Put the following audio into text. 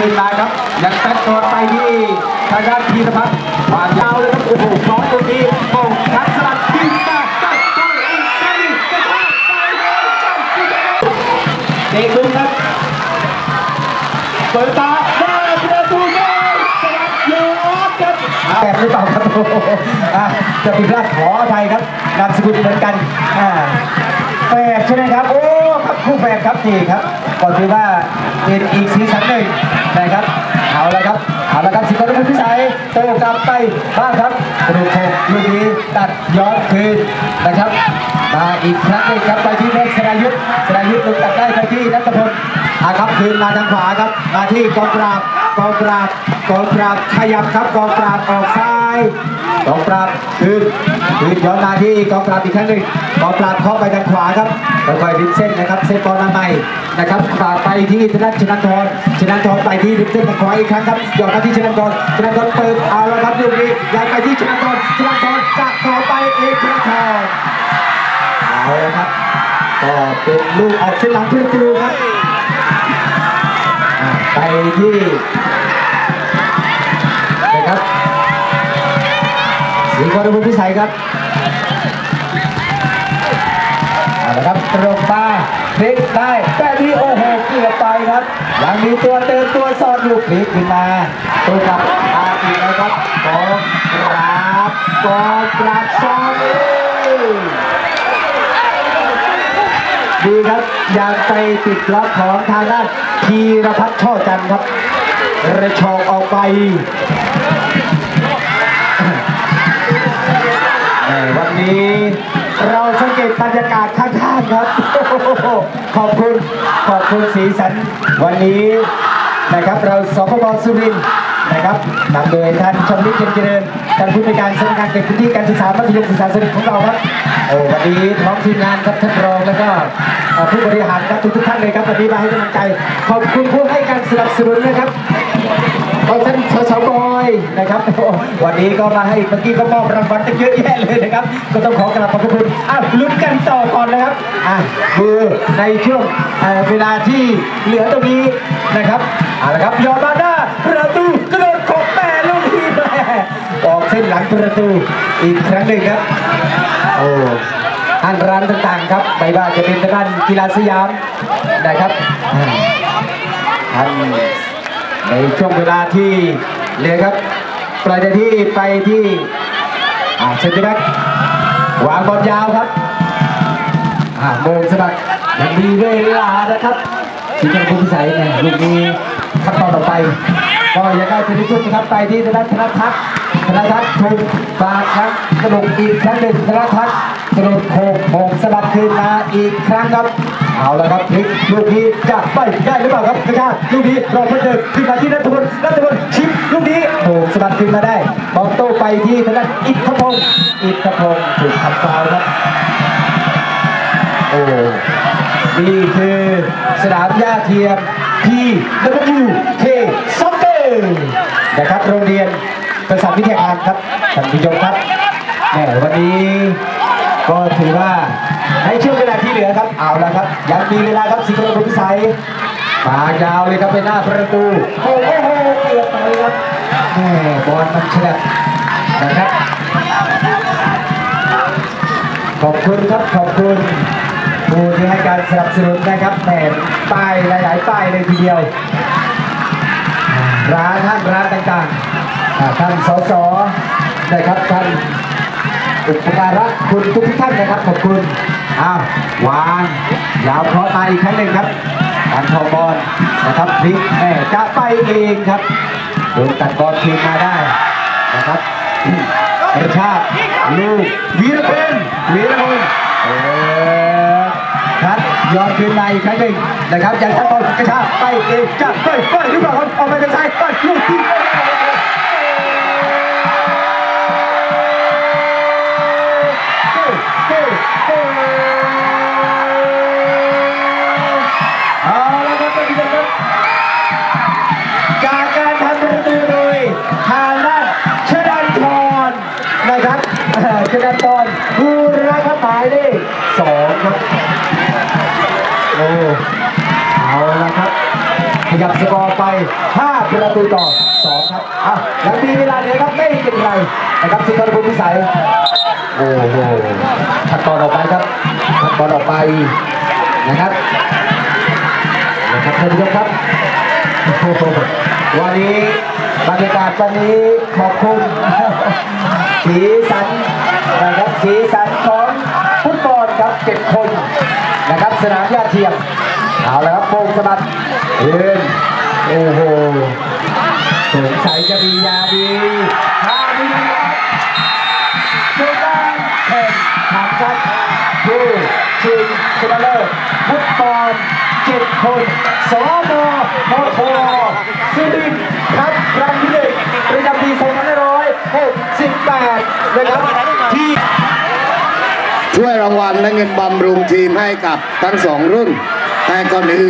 ขึ้นมาครับยังแตกตัวไปที่ทางด้านพีรพัฒน์ผ่านยาวเลยครับโอ้โหสองตัวนี้โป่งทักสลัดทีงมาตัดต้นอีกครั้งกระชากไปเลยจังกุญเตะลุงครับเปิดตาได้ประตูได้สลัดยอดครับแตกหรือเปล่าครับจะผิดพลาดขออภัยครับนามสกุลเหมือนกันแปดใช่ไหมครับ แฝดครับนี่ครับก็ถือว่าเป็นอีกสีสันหนึ่งนะครับเอาละครับเอาละครับสิบคนรุ่พิสัยโตกลับไปบ้างครับกระดูกโคกลูกนี้ตัดย้อนคืนนะครับมาอีกครั้งนึงครับไปที่เนสรายุทธสรายุทธลุกตัดได้ไปที่นัทพลอาครับคืนมาทางขวาครับมาที่กองปราบกองปราบ กองปราบขยับครับกองปราบออกซ้ายกองปราบคืนคืนย้อนมาที่กองปราบอีกครั้งหนึ่งกองปราบเข้าไปทางขวาครับค่อยๆริมเส้นนะครับเส้นบอลมาใหม่นะครับขวาไปที่ธนชนะทรชนะทรไปที่ริมเส้นทางขวาอีกครั้งครับย้อนมาที่ชนะทรชนะทรเปิดเอาแล้วครับลูกนี้ย้ายไปที่ชนะทรชนะทรจะต่อไปเอกชนะทรเอาละครับก็เป็นลูกออกเส้นหลังเพื่อนครูครับไปที่ ครับสีกรบุพิสัยครับเอาละครับตรงมาพลิกได้แต่ที่โอ้โหเกือบไปครับยังมีตัวเติมตัวซ่อนอยู่พลิกขึ้นมาตัวกับอาอีกแล้วครับกองกราบกองกราบซ้อนดีครับยากไปติดล็อกของทางด้านธีรพัฒน์ช่อจันทร์ครับ ระชอกออกไป วันนี้เราสังเกตบรรยากาศข้างๆครับ ขอบคุณ ขอบคุณสีสัน วันนี้นะครับเราสพบสุรินทร์นะครับนำโดยท่านชมนิดเจริญท่านผู้ในการสำนักงานเขตพื้นที่การศึกษามัธยมศึกษาสนิทของเราครับโอ้วันนี้พร้อมทีมงานครับท่านรองแล้วก็ผู้บริหารครับทุกท่านเลยครับวันนี้มาให้กำลังใจ ขอบคุณผู้ให้การสนับสนุนนะครับ ขอบท่านสสบอยนะครับวันนี้ก็มาให้เมื่อกี้ก็มอบรางวัลตั้งเยอะแยะเลยนะครับ ก็ต้องขอกราบขอบพระคุณอ้าวลุ้นกันต่อก่อนนะครับอะคือในช่วงเวลาที่เหลือตรงนี้นะครับเอาละครับยอดมาหน้าประตูกระโดดของแม่ลูกทีมแม่ออกเส้นหลังประตูอีกครั้งหนึ่งครับโอ้ทางร้านต่างๆครับไม่ว่าจะเป็นทางด้านกีฬาสยามนะครับอ่าท่าน ในช่วงเวลาที่เลือครับปล่อยที่ไปที่อ่าเซนติแบ็กวางบอลยาวครับอ่าโมงสะบัดยังมีเวลานะครับที่จะคุณพิสัยเนี่ยลูกนี้ขั้นตอนต่อไป ก็ยังได้เป็นที่ชุดนะครับไปที่ทางด้านธนทัศน์ธนทัศน์ถูกฝากครับกระโดดอีกครั้งหนึ่งธนทัศน์ กระโดดโค้งโค้งสลับคืนมาอีกครั้งครับ เอาละครับพลิกลูกนี้จะไปได้หรือเปล่าครับกระชากลูกนี้รอเพื่อเดินขึ้นมาที่นัทพลนัทพลชิปลูกนี้โค้สลับคืนมาได้บอลโต้ไปที่ทางด้านอิทธพงศ์อิทธพงศ์ถูกทำฟาวครับโอ้นี่คือสนามหญ้าเทียม PWK Soccer นะครับโรงเรียนประสาทวิทยาการครับท่านผู้ชมครับแหมวันนี้ ก็ถือว่าในช่วงเวลาที่เหลือครับเอาละครับยังมีเวลาครับสิงคโปร์พิสัยมายาวเลยครับเป็นหน้าประตูโอ้โหเกือบไปครับแหมบอลมันฉลบนะครับขอบคุณครับขอบคุณผู้ที่ให้การสนับสนุนนะครับแหมป้ายหลาย ๆ ป้ายเลยทีเดียว ร้านท่านร้านต่างๆอ่าท่านสสนะครับท่าน อุปการะคุณทุกท่านนะครับขอบคุณอ้าววางยาวเคราะห์มาอีกครั้งหนึ่งครับการทอบอลนะครับพลิกแม่จะไปเองครับโดนตัดบอลคืนมาได้นะครับกระชากลูกวีรพลวีรพลเออครับย้อนคืนมาอีกครั้งหนึ่งนะครับยังทัดบอลกระชากไปเองจะไปไปหรือเปล่าครับออกไปทางซ้ายไปลูกที่ เอาละครับขยับสกอร์ไป 5 ประตูต่อ 2 ครับอะยังมีเวลาเหลือครับไม่เป็นไรนะครับสุนทรภูมิพิสัยโอ้โหถัดบอลออกไปครับถัดบอลออกไปนะครับนะครับท่านผู้ชมครับวันนี้บรรยากาศวันนี้ขอบคุณสีสันนะครับสีสันของฟุตบอลครับเจ็ดคนนะครับสนามหญ้าเทียม เอาละครับโป่งสะบัดยืนโอ้โหสงสัยจะมียาดียาดีดูการแข่งขันกันดูชิงชนะเลิศฟุตบอลเจ็ดคนสมมทสุรินทร์ครับครั้งที่หนึ่งประจำปี2568นะครับที่ช่วยรางวัลและเงินบำรุงทีมให้กับทั้งสองรุ่น แต่ก่อนอื่น